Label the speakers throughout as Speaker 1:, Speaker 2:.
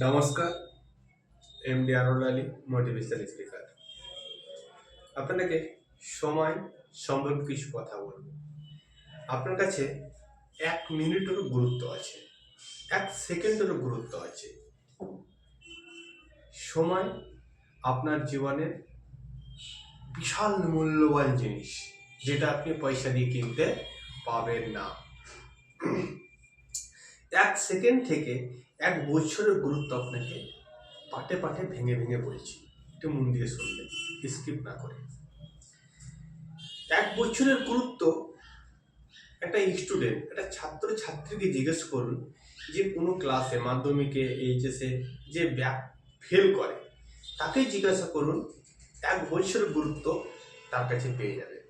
Speaker 1: নমস্কার M D Arul Ali motivation speaker আপনাকে সময় সম্পর্কে কিছু কথা বলব। আপনার কাছে এক মিনিটেরও গুরুত্ব আছে, এক সেকেন্ডেরও গুরুত্ব আছে। সময় আপনার জীবনের বিশাল মূল্যবান জিনিস, যেটা আপনি পয়সা দিয়ে কিনতে পাবেন না। এক সেকেন্ড থেকে এক বছরের গুরুত্ব আপনাকে পাটে পাটে ভেঙে ভেঙে বলছি একটু মন দিয়ে শুনবেন স্কিপ না করে। এক বছরের গুরুত্ব একটা স্টুডেন্ট একটা ছাত্র ছাত্রীকে জিজ্ঞেস করুন যে কোনো ক্লাসে মাধ্যমিকে এইচএসে যে ব্যাক ফেল করে, তাকে জিজ্ঞাসা করুন, এক বছরের গুরুত্ব তার কাছে পেয়ে যাবে।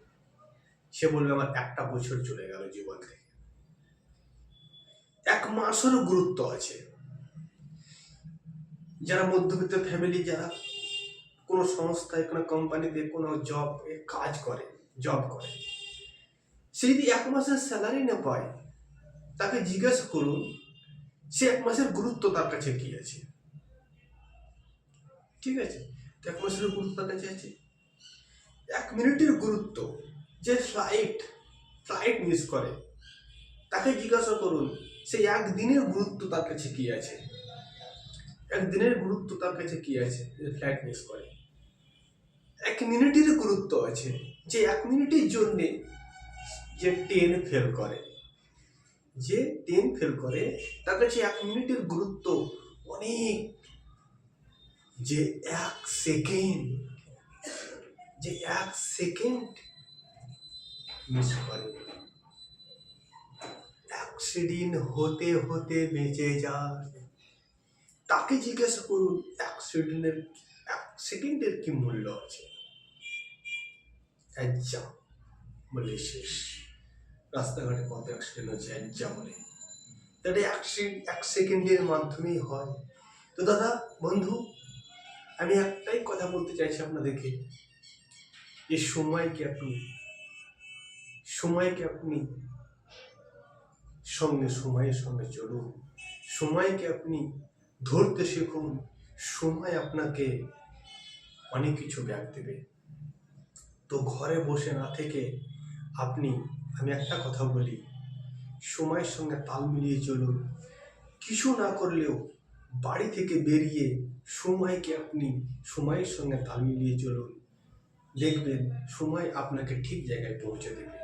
Speaker 1: সে বলবে, আমার একটা বছর চলে গেল জীবন থেকে। মাসেরও গুরুত্ব আছে। যারা মধ্যবিত্ত ফ্যামিলি যারা কোনো সংস্থায়, কোনো কোম্পানিতে কোনো জব কাজ করে জব করে। সে যদি এক মাসের স্যালারি না পায়, তাকে জিজ্ঞাসা করুন, সে এক মাসের গুরুত্ব তার কাছে কি আছে? ঠিক আছে? এক মাসের গুরুত্ব তার কাছে আছে। এক মিনিটের গুরুত্ব যে ফ্লাইট ফ্লাইট মিস করে, তাকে জিজ্ঞাসা করুন সেই একদিনের গুরুত্ব তার কাছে কি আছে? একদিনের গুরুত্ব তার কাছে কি আছে? যে ফ্লাইট মিস করে। এক মিনিটের গুরুত্ব আছে, যে এক মিনিটের জন্যে যে টেন ফেল করে। যে টেন ফেল করে, তার কাছে এক মিনিটের গুরুত্ব অনেক। যে এক সেকেন্ড যে এক সেকেন্ড মিস করে। অ্যাক্সিডেন্ট হতে হতে বেঁচে যায়। তাকে জিজ্ঞাসা করুন অ্যাক্সিডেন্টের এক সেকেন্ডের কি মূল্য আছে? যা বলে শেষ। রাস্তাঘাটে কত অ্যাক্সিডেন্ট হচ্ছে যা বলে। তাহলে এক সেকেন্ডের মাধ্যমেই হয়। তো দাদা, বন্ধু, আমি একটাই কথা বলতে চাইছি আপনাদেরকে। যে সময়কে আপনি সময়কে আপনি সঙ্গে সময়ের সঙ্গে চলুন। সময়কে আপনি ধরতে শিখুন। সময় আপনাকে অনেক কিছু ব্যাগ দেবে। তো ঘরে বসে না থেকে আপনি, আমি একটা কথা বলি, সময়ের সঙ্গে তাল মিলিয়ে চলুন। কিছু না করলেও বাড়ি থেকে বেরিয়ে সময়কে আপনি সময়ের সঙ্গে তাল মিলিয়ে চলুন। দেখবেন সময় আপনাকে ঠিক জায়গায় পৌঁছে দেবে।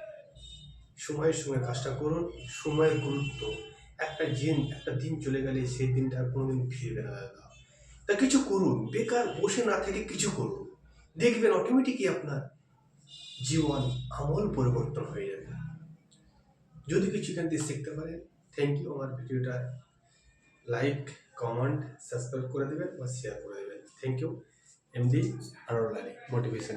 Speaker 1: সময়ের সঙ্গে কাজটা করুন, সময়ের গুরুত্ব। একটা দিন একটা দিন চলে গেলে সেই দিনটা আর কোনোদিন ফিরবে না তা কিছু করুন, বেকার বসে না থেকে কিছু করুন। দেখবেন অটোমেটিকই আপনার জীবন আমল পরিবর্তন হয়ে যাবে। যদি কিছু এখান থেকে শিখতে পারেন থ্যাংক ইউ আমার ভিডিওটা। লাইক কমেন্ট সাবস্ক্রাইব করে দেবেন বা শেয়ার করে দেবেন। Thank you MD Anwar motivation